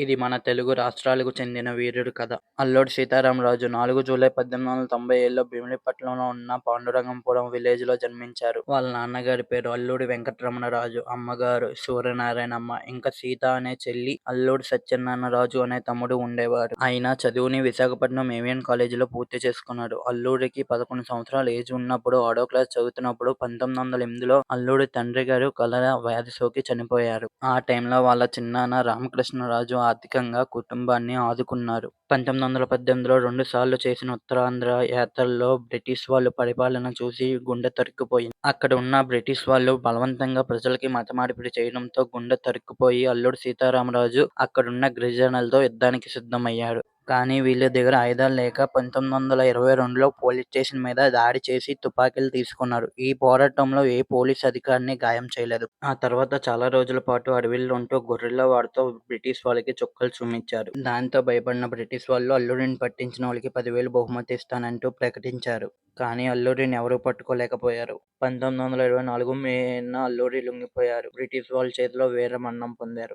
ఇది మన తెలుగు రాష్ట్రాలకు చెందిన వీరుడి కథ. అల్లుడు సీతారామరాజు నాలుగు జూలై పద్దెనిమిది వందల తొంభై ఏడులో భీమిడిపట్నంలో ఉన్న పాండురంగంపురం విలేజ్లో జన్మించారు. వాళ్ళ నాన్నగారి పేరు అల్లుడి వెంకటరమణరాజు, అమ్మగారు సూర్యనారాయణమ్మ. ఇంకా సీత అనే చెల్లి, అల్లుడు సత్యనారాయణరాజు అనే తమ్ముడు ఉండేవారు. ఆయన చదువుని విశాఖపట్నం ఏవియన్ కాలేజీలో పూర్తి చేసుకున్నాడు. అల్లుడికి పదకొండు సంవత్సరాల ఏజ్ ఉన్నప్పుడు ఆడో క్లాస్ చదువుతున్నప్పుడు పంతొమ్మిది వందల ఎనిమిదిలో తండ్రి గారు కలరా వ్యాధి సోకి చనిపోయారు. ఆ టైంలో వాళ్ళ చిన్నాన్న రామకృష్ణరాజు ఆర్థికంగా కుటుంబాన్ని ఆదుకున్నారు. పంతొమ్మిది వందల పద్దెనిమిదిలో రెండుసార్లు చేసిన ఉత్తరాంధ్ర యాత్రల్లో బ్రిటిష్ వాళ్ళ పరిపాలన చూసి గుండె తరుక్కుపోయింది. అక్కడ ఉన్న బ్రిటిష్ వాళ్ళు బలవంతంగా ప్రజలకి మతమార్పిడి చేయడంతో గుండె తరుక్కుపోయి అల్లూరి సీతారామరాజు అక్కడున్న గిరిజనులతో యుద్ధానికి సిద్ధమయ్యాడు. కానీ వీళ్ళ దగ్గర ఆయుధాలు లేక పంతొమ్మిది వందల ఇరవై రెండులో పోలీస్ స్టేషన్ మీద దాడి చేసి తుపాకీలు తీసుకున్నారు. ఈ పోరాటంలో ఏ పోలీసు అధికారిని గాయం చేయలేదు. ఆ తర్వాత చాలా రోజుల పాటు అడవిలో ఉంటూ గొర్రెల వార్తో బ్రిటిష్ వాళ్ళకి చుక్కలు చూపించారు. దాంతో భయపడిన బ్రిటిష్ వాళ్ళు అల్లూరిని పట్టించినోళ్ళకి పదివేలు బహుమతి ఇస్తానంటూ ప్రకటించారు. కానీ అల్లూరిని ఎవరూ పట్టుకోలేకపోయారు. పంతొమ్మిది వందల ఇరవై నాలుగు మేన అల్లూరి లొంగిపోయారు. బ్రిటిష్ వాళ్ళ చేతిలో వీరమరణం పొందారు.